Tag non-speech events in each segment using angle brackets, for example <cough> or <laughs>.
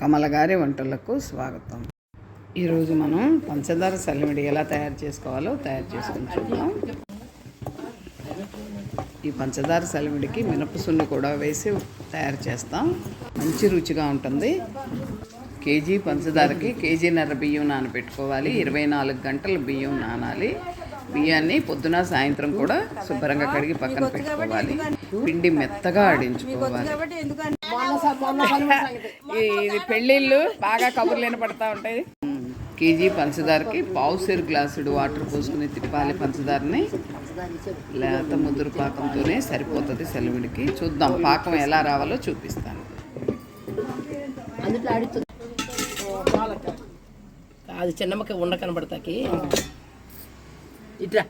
కమల గారి వంటలకు స్వాగతం. ఈరోజు మనం పంచదార సల్లిమిడి ఎలా తయారు చేసుకోవాలో తయారు చేసుకుని చూద్దాం. ఈ పంచదార సలిమిడికి మినపసున్ను కూడా వేసి తయారు చేస్తాం. మంచి రుచిగా ఉంటుంది. కేజీ పంచదారకి కేజీన్నర బియ్యం నానబెట్టుకోవాలి. ఇరవై నాలుగు గంటల బియ్యం నానాలి. బియ్యాన్ని పొద్దున సాయంత్రం కూడా శుభ్రంగా కడిగి పక్కన పెట్టుకోవాలి. పిండి మెత్తగా ఆడించుకోవాలి. <laughs> ఇది పెళ్ళిళ్ళు బాగా కబుర్లు వినపడతా ఉంటాయి. కేజీ పంచదారకి పావు సేరు గ్లాసుడు వాటర్ పోసుకుని తిప్పాలి పంచదారని. లేత ముదురు పాకంతోనే సరిపోతుంది సెలవుడికి. చూద్దాం పాకం ఎలా రావాలో చూపిస్తాను. కాదు చిన్నమ్మకి ఉండ కనబడతాకి. ఇట్రా.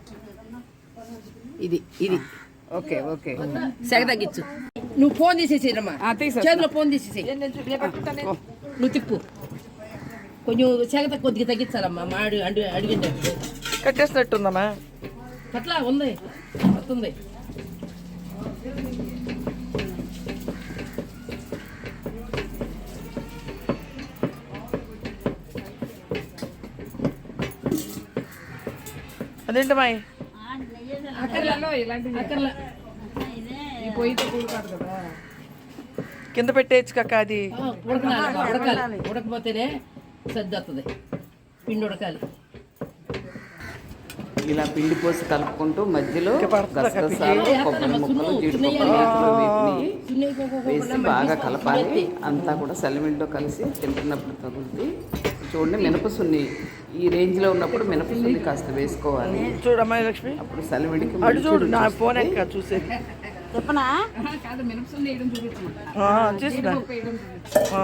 ఇది ఇది. Okay okay. సెగ తగ్గించు. నువ్వు ఫోన్ తీసేస్తా. చేతిలో ఫోన్ తీసేసి నువ్వు తిప్పు. కొంచెం సెగ తగ్గ- కొద్దిగా తగ్గించాలమ్మా మా అడి అడి అడిగింది. కట్టేసినట్టుందమ్మా. అట్లా ఉంది. వస్తుంది. అదేంటమ్మా అక్కర్లా. కింద. పెట్టేయచ్చు కక్క అది. ఉడకాలి ఉడకపోతేనే సర్ది వస్తుంది పిండి ఉడకాలి. ఇలా పిండి పోసి కలుపుకుంటూ మధ్యలో గసగసాలు కొబ్బరి ముక్కలు వేసి బాగా కలపాలి. అంతా కూడా సలిమిడిలో కలిసి తింటున్నప్పుడు తగులుతుంది చూడండి మినపసున్ని ఈ రేంజ్లో ఉన్నప్పుడు మినపసున్ని కాస్త వేసుకోవాలి. చూడమ్మా లక్ష్మి. అప్పుడు సలిమిడికి అడు మంచి చూడు నా. ఫోన్ చూసేది. ఆ, చూసినా ఆ,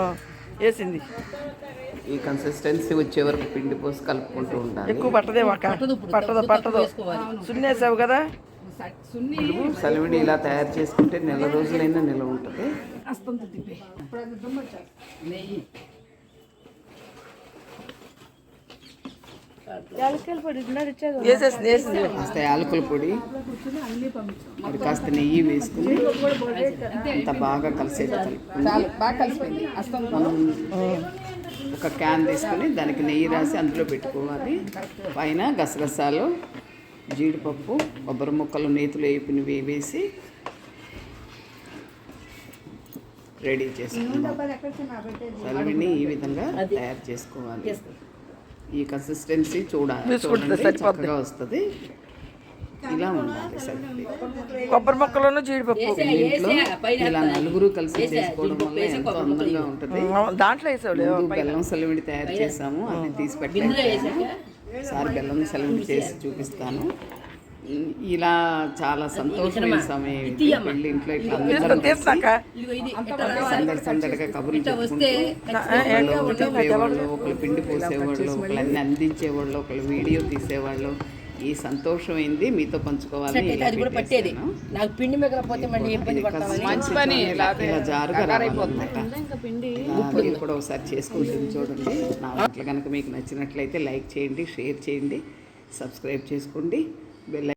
వేసింది. ఈ కన్సిస్టెన్సీ వచ్చే వరకు పిండి పోసి కలుపుకుంటూ ఉండాలి. ఎక్కువ పట్టదే అక్క పట్టదు పట్టదు. సున్నేసావు కదా? సలివిడి ఇలా తయారు చేసుకుంటే నెల రోజులైనా నిల్వ ఉంటుంది వేసేసింది వేసింది కాస్త యాలకుల పొడి. మరి కాస్త నెయ్యి వేసుకుని అంత బాగా కలిసేది బాగా కలిసిపోయింది. మనం ఒక క్యాన్ తీసుకొని దానికి నెయ్యి రాసి అందులో పెట్టుకోవాలి. పైన గసగసాలు జీడిపప్పు కొబ్బరి ముక్కలు నేతిలో వేపినవి వేసి రెడీ చేసుకుందాం. సలివిని ఈ విధంగా తయారు చేసుకోవాలి. ఈ కన్సిస్టెన్సీ చూడాలి. చూడండి. చక్కగా వస్తుంది. ఇలా ఉండాలి సలివిడి కొబ్బరి మొక్కలను జీడిపప్పు. ఇంట్లో ఇలా నలుగురు కలిసి చేసుకోవడం వల్ల ఎంతో అందంగా ఉంటుంది. దాంట్లో వేసావులే ముందు బెల్లం సలివిడి తయారు చేసాము అది తీసి వేసాక సారి బెల్లం సలివిడి చేసి చూపిస్తాను. ఇలా చాలా సంతోషమైన సమయం ఇంట్లో సందడి సందడిగా కబుర్లు చెప్పేవాళ్ళు ఒకళ్ళు పిండి పోసేవాళ్ళు ఒకళ్ళు అన్ని అందించేవాళ్ళు ఒకళ్ళు వీడియో తీసేవాళ్ళు. ఈ సంతోషమైంది మీతో పంచుకోవాలని అయితే ఇలా అది కూడా పట్టేది. పెట్టేశాను. నాకు పిండి మిగలపోతే మళ్ళీ ఇబ్బంది పడతామని మంచి పని ఇలా జారుగా రావాలన్నమాట. ఇలా మీరు కూడా ఒకసారి చేసుకుని తిని చూడండి. నా వంటలు కనుక మీకు నచ్చినట్లయితే లైక్ చేయండి షేర్ చేయండి సబ్స్క్రైబ్ చేసుకోండి. బెల్